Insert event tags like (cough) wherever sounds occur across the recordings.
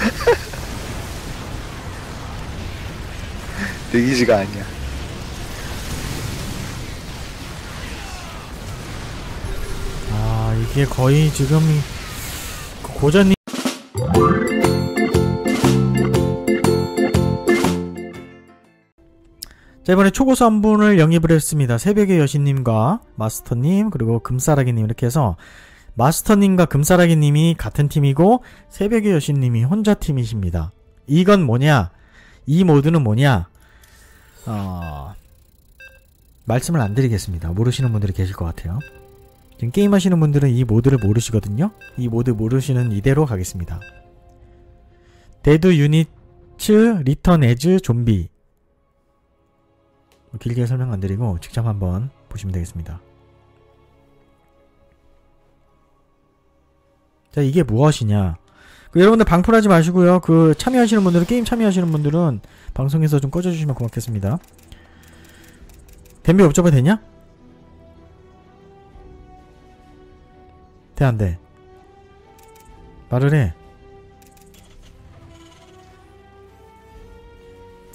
(laughs) 대기지가 아니야. 아 이게 거의 지금 그 고전님 자 이번에 초고수 한 분을 영입을 했습니다 새벽의 여신님과 마스터님 그리고 금사라기님 이렇게 해서 마스터님과 금사라기님이 같은 팀이고 새벽의 여신님이 혼자 팀이십니다 이건 뭐냐 이 모드는 뭐냐 어... 말씀을 안 드리겠습니다 모르시는 분들이 계실 것 같아요 지금 게임하시는 분들은 이 모드를 모르시거든요. 이 모드 모르시는 이대로 가겠습니다. 데드 유니츠 리턴 에즈 좀비 뭐 길게 설명 안 드리고 직접 한번 보시면 되겠습니다. 자 이게 무엇이냐 그 여러분들 방풀하지 마시고요. 그 참여하시는 분들은 게임 참여하시는 분들은 방송에서 좀 꺼져주시면 고맙겠습니다. 댐비 업저버 되냐? 돼, 안 돼? 말을 해.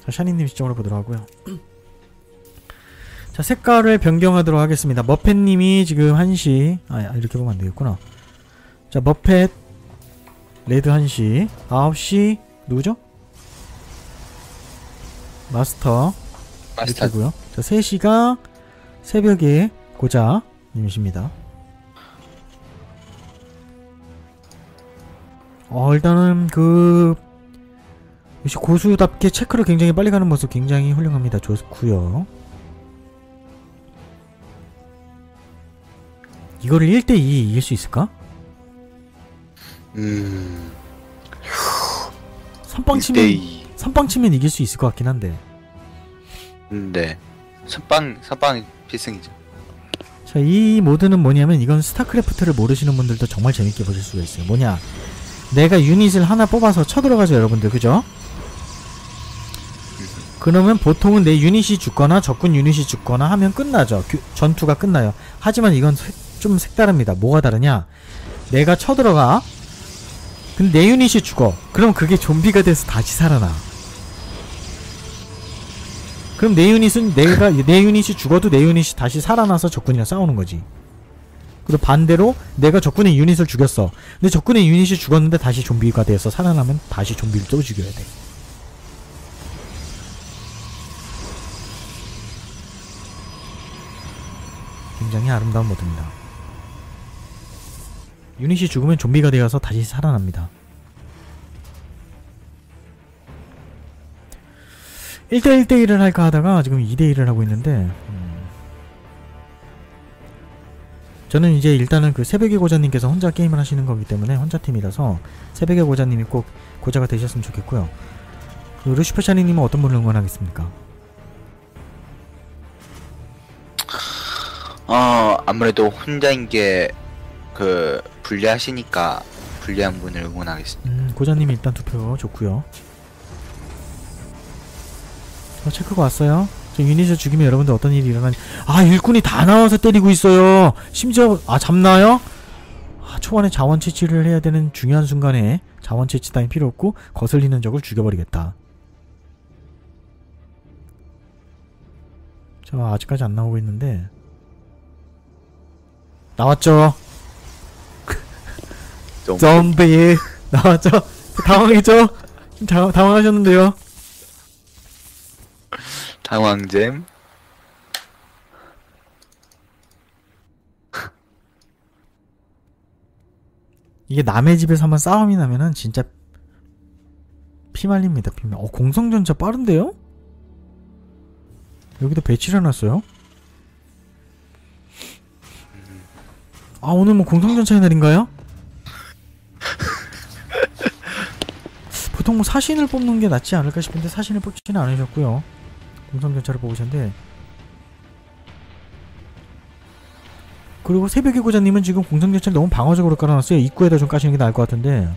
자, 샤니님 시점으로 보도록 하고요. 자, 색깔을 변경하도록 하겠습니다. 머펫님이 지금 1시, 아, 이렇게 보면 안 되겠구나. 자, 머펫, 레드 1시, 9시, 누구죠? 마스터. 마스터. 이렇게고요. 자, 3시가 새벽에 고자님이십니다. 어, 일단은 그 역시 고수답게 체크를 굉장히 빨리 가는 모습 굉장히 훌륭합니다. 좋고요. 이거를 1대2 이길 수 있을까? 음. 선빵 치면 1대2. 선빵 치면 이길 수 있을 것 같긴 한데. 네. 선빵 선빵 필승이죠. 자, 이 모드는 뭐냐면 이건 스타크래프트를 모르시는 분들도 정말 재밌게 보실 수가 있어요. 뭐냐? 내가 유닛을 하나 뽑아서 쳐들어가죠, 여러분들. 그죠? 그러면 보통은 내 유닛이 죽거나 적군 유닛이 죽거나 하면 끝나죠. 규- 전투가 끝나요. 하지만 이건 색- 좀 색다릅니다. 뭐가 다르냐? 내가 쳐들어가. 근데 내 유닛이 죽어. 그럼 그게 좀비가 돼서 다시 살아나. 그럼 내 유닛은 내가 내 유닛이 죽어도 내 유닛이 다시 살아나서 적군이랑 싸우는 거지. 그리고 반대로 내가 적군의 유닛을 죽였어. 근데 적군의 유닛이 죽었는데 다시 좀비가 돼서 살아나면 다시 좀비를 또 죽여야 돼. 굉장히 아름다운 모드입니다. 유닛이 죽으면 좀비가 되어서 다시 살아납니다. 1대1대1을 할까 하다가 지금 2대1을 하고 있는데 음. 저는 이제 일단은 그 새벽의 고자님께서 혼자 게임을 하시는 거기 때문에 혼자 팀이라서 새벽의 고자님이 꼭 고자가 되셨으면 좋겠고요. 그 루시퍼 샤니님은 어떤 분을 응원하겠습니까? 어 아무래도 혼자인 게 그 불리하시니까 불리한 분을 응원하겠습니다. 음, 고자님이 일단 투표 좋고요. 저 체크가 왔어요. 저 유닛을 죽이면 여러분들 어떤 일이 일어나니? 아 일꾼이 다 나와서 때리고 있어요. 심지어 아 잡나요? 아, 초반에 자원 채취를 해야 되는 중요한 순간에 자원 채취 따윈 필요 없고 거슬리는 적을 죽여버리겠다. 저 아직까지 안 나오고 있는데 나왔죠. 좀 좀비 (laughs) 나왔죠? 당황했죠? 좀 당, 당황하셨는데요? 당황잼. 이게 남의 집에서 한번 싸움이 나면은 진짜 피 말립니다 피 말 어 공성전차 빠른데요? 여기다 배치를 해놨어요? 아 오늘 뭐 공성전차의 날인가요? 보통 뭐 사신을 뽑는 게 낫지 않을까 싶은데 사신을 뽑지는 않으셨고요 공성전차를 뽑으셨는데 그리고 새벽의 고자님은 지금 공성전차를 너무 방어적으로 깔아놨어요 입구에다 좀 까시는 게 나을 것 같은데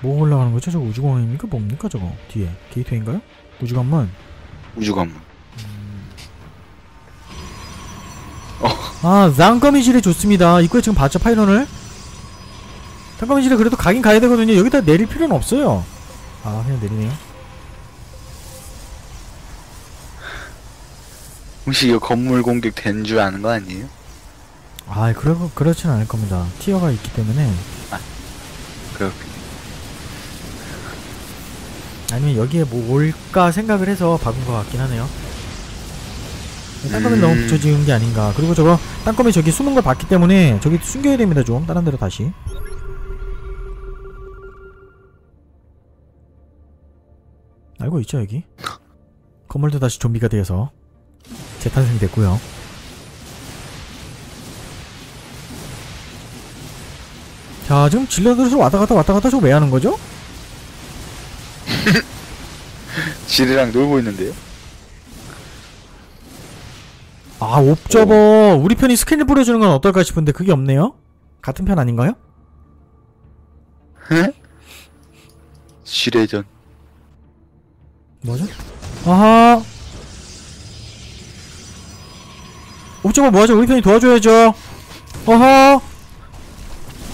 뭐 올라가는 거죠? 저거 우주공항입니까? 뭡니까 저거? 뒤에 게이트웨이인가요? 우주관문 우주관. 음, 아 땅거미실이 좋습니다. 입구에 지금 봤죠 파이런을? 땅거미실에 그래도 가긴 가야 되거든요. 여기다 내릴 필요는 없어요. 아 그냥 내리네요. 혹시 이거 건물 공격 된 줄 아는 거 아니에요? 아 그러, 그렇진 않을 겁니다. 티어가 있기 때문에. 그렇군요. 아니면 여기에 뭐 올까 생각을 해서 박은 것 같긴 하네요. 땅거미 음. 너무 붙여 지은 게 아닌가. 그리고 저거 땅거미 저기 숨은 걸 봤기 때문에 저기 숨겨야 됩니다 좀. 다른 데로 다시. 알고 있죠 여기? (laughs) 건물도 다시 좀비가 되어서 재탄생이 됐고요. 자 지금 질러들어서 왔다 갔다 왔다 갔다 저거 왜 하는 거죠? (laughs) 지뢰랑 놀고 있는데요? 아 옵저버 우리 편이 스캔을 뿌려주는 건 어떨까 싶은데 그게 없네요? 같은 편 아닌가요? 지뢰전. 뭐죠? 아하 옵저버 뭐하죠? 우리 편이 도와줘야죠 어허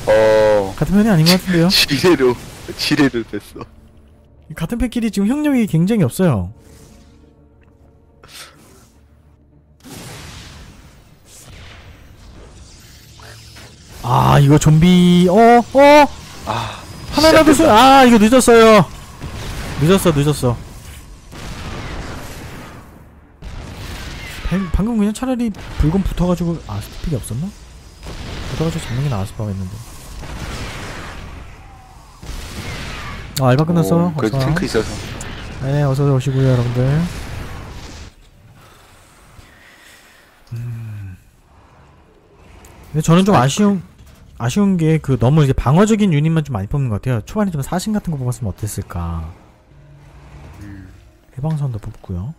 어, 같은 편이 아닌 것 같은데요? (laughs) 지뢰로, 지뢰를 뺐어. 같은 편끼리 지금 협력이 굉장히 없어요 아 이거 좀비 어? 어? 아, 하나라도 수, 아, 이거 늦었어요. 늦었어, 늦었어. 방- 방금 그냥 차라리 불금 붙어가지고, 아, 스티픽이 없었나? 붙어가지고 잡는 게 나았을 뻔 했는데. 아, 알바 끝났어. 오, 그래도 어서. 탱크 있어서. 네, 어서 오시고요, 여러분들. 음. 근데 저는 좀 아쉬운, 아쉬운 게 그 너무 이제 방어적인 유닛만 좀 많이 뽑는 것 같아요. 초반에 좀 사신 같은 거 뽑았으면 어땠을까. 음. 해방선도 뽑고요.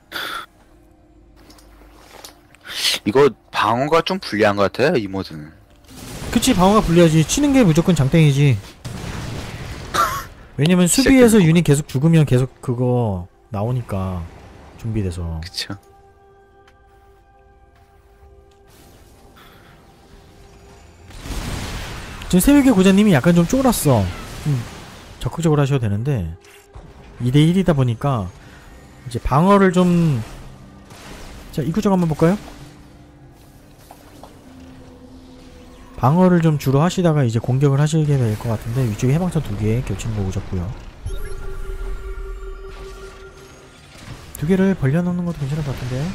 이거 방어가 좀 불리한 것 같아요, 이 모드는. 그치, 방어가 불리하지. 치는 게 무조건 장땡이지. (laughs) 왜냐면 수비에서 유닛 계속 죽으면 계속 그거 나오니까. 준비돼서. 그쵸. 지금 새벽의 고자님이 약간 좀 쫄았어. 좀 적극적으로 하셔도 되는데 2대1이다 보니까 이제 방어를 좀 자, 이구적 한번 볼까요? 방어를 좀 주로 하시다가 이제 공격을 하시게 될 것 같은데 위쪽에 해방선 두개 겹치는 거 오셨고요. 두 개를 벌려놓는 것도 괜찮을 것 같은데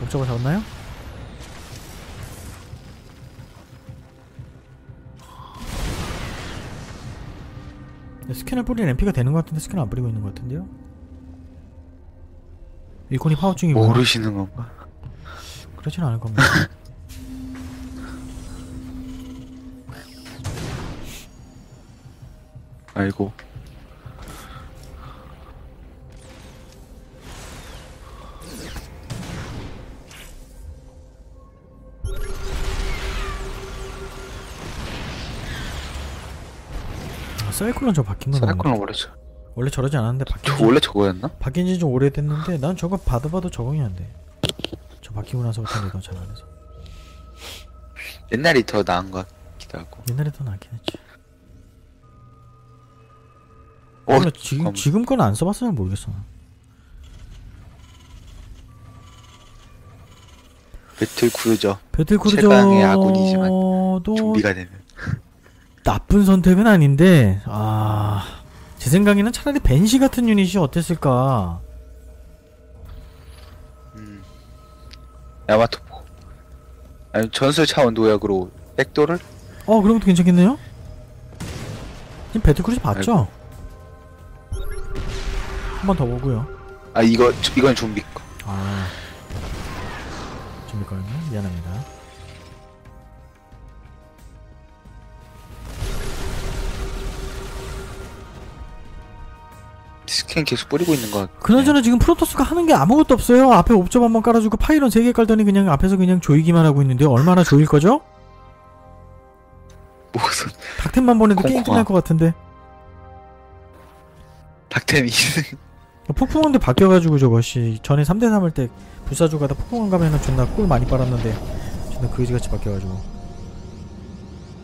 목적을 잡았나요? 스캔을 뿌리는 MP가 되는 것 같은데 스캔을 안 뿌리고 있는 것 같은데요? 일꾼이 파워 중이고 모르시는 건가? 그렇진 않을 겁니다. (laughs) 아이고. 사이클론 저 바뀐 건 사이클론. 원래 저, 원래 저러지 않았는데 바뀐 저 지, 원래 저거였나? 바뀐 지 좀 오래됐는데 난 저거 봐도 봐도 적응이 안 돼. 저 바뀌고 나서부터 내가 잘안 해서. 옛날이 더 나은 것 같기도 하고. 옛날에 더 낫긴 했지. 어, 몰라, 지금 잠깐만. 지금 건 안 써봤어 잘 모르겠어. 배틀 크루저 배틀 크루저도 최강의 아군이지만 좀비가 되면. 나쁜 선택은 아닌데 아. 제 생각에는 차라리 벤시 같은 유닛이 어땠을까? 음. 야마토포. 아니 전술 차원 도약으로 백도를 어, 그런 것도 괜찮겠네요? 지금 배틀크루즈 봤죠? 한 번 더 보고요. 아 이거 저- 이건 좀비 거. 아. 준비 거였네. 미안합니다. 스캔 계속 뿌리고 있는 것 같아. 그나저나 지금 프로토스가 하는 게 아무것도 없어요. 앞에 옵점 한번 깔아주고 파이런 3개 깔더니 그냥 앞에서 그냥 조이기만 하고 있는데 얼마나 조일 거죠? (laughs) 무슨 닥템만 보내도 게임. 끝날 것 같은데. 닥템이 폭풍한데 바뀌어가지고 저거 씨 전에 3대3 할 때 불사조 가다 폭풍한 가면은 존나 꿀 많이 빨았는데 존나 그지같이 바뀌어가지고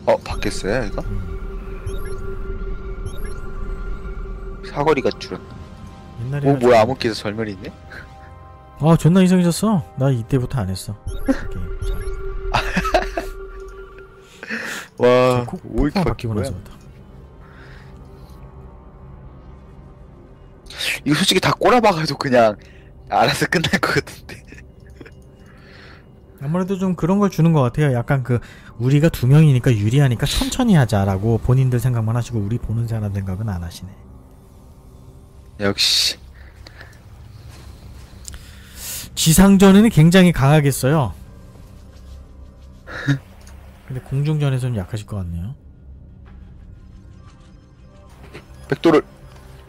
어 바뀌었어요 이거? 사거리가 줄었나? 옛날에 오 뭐야 암흑기에서 절멸이 있네? 아 존나 이상해졌어 나 이때부터 안 했어 게임. (laughs) 자, 와 코- 오 이렇게 코가 바뀐 바뀌고? 나서부터 이거 솔직히 다 꼬라박아도 그냥 알아서 끝날 것 같은데 아무래도 좀 그런 걸 주는 것 같아요 약간 그 우리가 두 명이니까 유리하니까 천천히 하자라고 본인들 생각만 하시고 우리 보는 사람 생각은 안 하시네 역시. 지상전에는 굉장히 강하겠어요. 근데 공중전에서는 약하실 것 같네요. 백도를.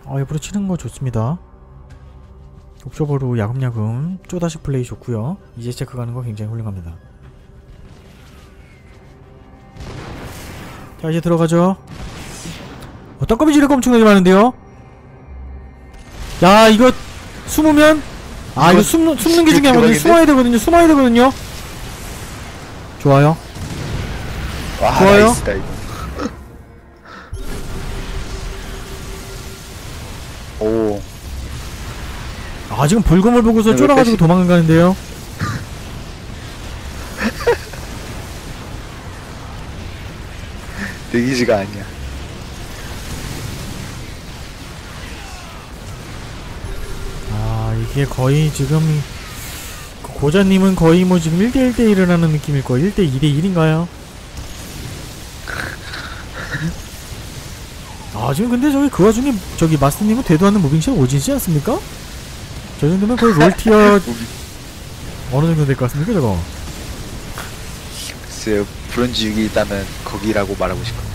아 옆으로 치는 거 좋습니다. 옵저버로 야금야금 쪼다식 플레이 좋고요. 이제 체크 가는 거 굉장히 훌륭합니다. 자 이제 들어가죠. 어, 떡거미 지뢰가 엄청나게 많은데요 야 이거 숨으면? 아 이거 이거 숨는, 숨는 게 중요하거든요? 숨어야 되거든요 숨어야 되거든요. 좋아요. 와 좋아요? 나이스다 (laughs) 오. 아 지금 불금을 보고서 왜 쫄아가지고 도망가는데요. 내기지가 (laughs) 아니야 이게 거의 지금 그 고자님은 거의 뭐 지금 1대 1 대 1을 하는 느낌일 거예요 1대 2 대 1인가요? 아 지금 근데 저기 그 와중에 저기 마스터님은 되도 않는 무빙샷 오지지 않습니까? 저 정도면 거의 (laughs) 롤티어 어느 정도 될 것 같습니까 저거? 글쎄요 브론즈 6이 있다면 거기라고 말하고 싶어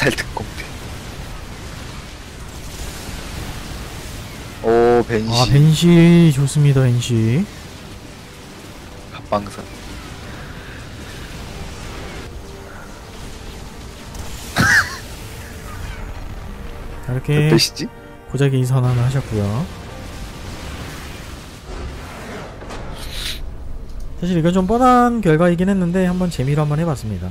자살 특공대 오 벤시. 아 벤시 좋습니다 벤시. 갑방선 (laughs) 이렇게 배시지? 고작의 선언을 하셨고요. 사실 이건 좀 뻔한 결과이긴 했는데 한번 재미로 한번 해봤습니다